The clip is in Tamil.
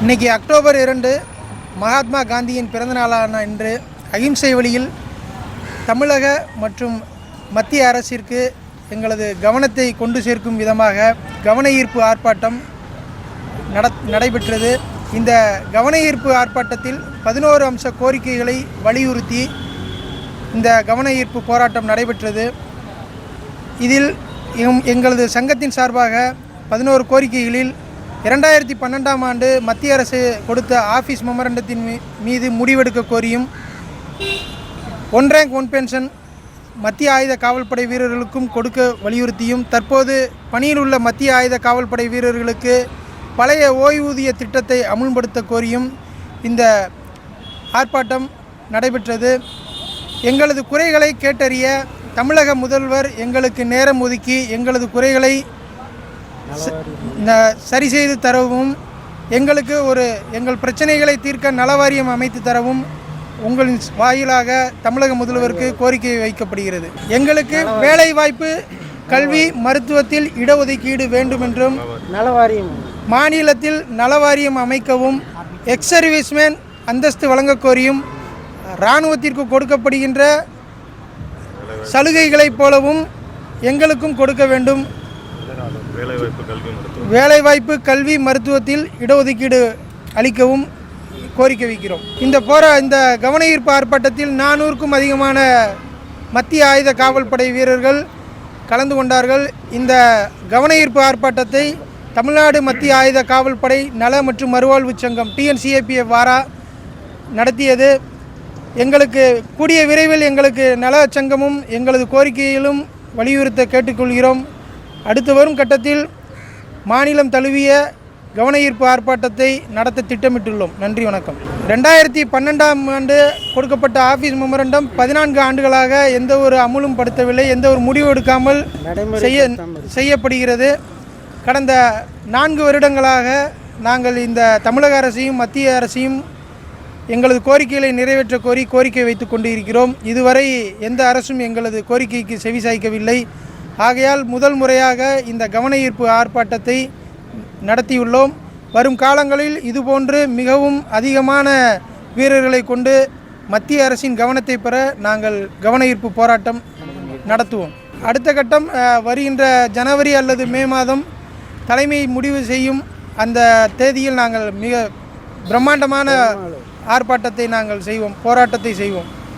இன்னைக்கு அக்டோபர் இரண்டு மகாத்மா காந்தியின் பிறந்தநாளான இன்று அகிம்சை வழியில் தமிழக மற்றும் மத்திய அரசிற்கு எங்களது கவனத்தை கொண்டு சேர்க்கும் விதமாக கவன ஈர்ப்பு ஆர்ப்பாட்டம் நட நடைபெற்றது. இந்த கவன ஈர்ப்பு ஆர்ப்பாட்டத்தில் பதினோரு அம்ச கோரிக்கைகளை வலியுறுத்தி இந்த கவன ஈர்ப்பு போராட்டம் நடைபெற்றது. இதில் எம் எங்களது சங்கத்தின் சார்பாக பதினோரு கோரிக்கைகளில் இரண்டாயிரத்தி பன்னெண்டாம் ஆண்டு மத்திய அரசு கொடுத்த ஆஃபீஸ் மெமரண்டத்தின் மீது முடிவெடுக்க கோரியும் ஒன் ரேங்க் ஒன் பென்ஷன் மத்திய ஆயுத காவல்படை வீரர்களுக்கும் கொடுக்க வலியுறுத்தியும் தற்போது பணியில் உள்ள மத்திய ஆயுத காவல்படை வீரர்களுக்கு பழைய ஓய்வூதிய திட்டத்தை அமுல்படுத்த கோரியும் இந்த ஆர்ப்பாட்டம் நடைபெற்றது. எங்களது குறைகளை கேட்டறிய தமிழக முதல்வர் எங்களுக்கு நேரம் ஒதுக்கி எங்களது குறைகளை ந- சரி செய்து தரவும் எங்களுக்கு ஒரு எங்கள் பிரச்சனைகளை தீர்க்க நலவாரியம் அமைத்து தரவும் உங்களின் வாயிலாக தமிழக முதல்வருக்கு கோரிக்கை வைக்கப்படுகிறது. எங்களுக்கு வேலை வாய்ப்பு கல்வி மருத்துவத்தில் இடஒதுக்கீடு வேண்டும் என்றும் நலவாரியம். மாநிலத்தில் நலவாரியம் அமைக்கவும் எக்ஸ் சர்வீஸ்மேன் அந்தஸ்து வழங்கக் கோரியும் இராணுவத்திற்கு கொடுக்கப்படுகின்ற சலுகைகளைப் போலவும் எங்களுக்கும் கொடுக்க வேண்டும். வேலைவாய்ப்பு கல்வி கல்வி மருத்துவத்தில் இடஒதுக்கீடு அளிக்கவும் கோரிக்கை வைக்கிறோம். இந்த போர இந்த கவன ஈர்ப்பு ஆர்ப்பாட்டத்தில் நானூறுக்கும் அதிகமான மத்திய ஆயுத காவல்படை வீரர்கள் கலந்து கொண்டார்கள். இந்த கவன ஈர்ப்பு ஆர்ப்பாட்டத்தை தமிழ்நாடு மத்திய ஆயுத காவல்படை நல மற்றும் மறுவாழ்வு சங்கம் டிஎன்சிஏபிஎஃப் வாரா நடத்தியது. எங்களுக்கு கூடிய விரைவில் எங்களுக்கு நல சங்கமும் எங்களது கோரிக்கையிலும் வலியுறுத்த கேட்டுக்கொள்கிறோம். அடுத்து வரும் கட்டத்தில் மாநிலம் தழுவிய கவன ஈர்ப்பு ஆர்ப்பாட்டத்தை நடத்த திட்டமிட்டுள்ளோம். நன்றி வணக்கம். ரெண்டாயிரத்தி பன்னெண்டாம் ஆண்டு கொடுக்கப்பட்ட ஆஃபீஸ் மெமரண்டம் பதினான்கு ஆண்டுகளாக எந்த ஒரு அமுலும் படுத்தவில்லை எந்த ஒரு முடிவு எடுக்காமல் செய்ய செய்யப்படுகிறது. கடந்த நான்கு வருடங்களாக நாங்கள் இந்த தமிழக அரசையும் மத்திய அரசையும் எங்களது கோரிக்கைகளை நிறைவேற்ற கோரி கோரிக்கை வைத்து கொண்டு இருக்கிறோம். இதுவரை எந்த அரசும் எங்களது கோரிக்கைக்கு செவிசாய்க்கவில்லை ஆகையால் முதல் முறையாக இந்த கவன ஈர்ப்பு ஆர்ப்பாட்டத்தை நடத்தியுள்ளோம். வரும் காலங்களில் இதுபோன்று மிகவும் அதிகமான வீரர்களை கொண்டு மத்திய அரசின் கவனத்தை பெற நாங்கள் கவன ஈர்ப்பு போராட்டம் நடத்துவோம். அடுத்த கட்டம் வருகின்ற ஜனவரி அல்லது மே மாதம் தலைமை முடிவு செய்யும் அந்த தேதியில் நாங்கள் மிக பிரம்மாண்டமான ஆர்ப்பாட்டத்தை நாங்கள் செய்வோம் போராட்டத்தை செய்வோம்.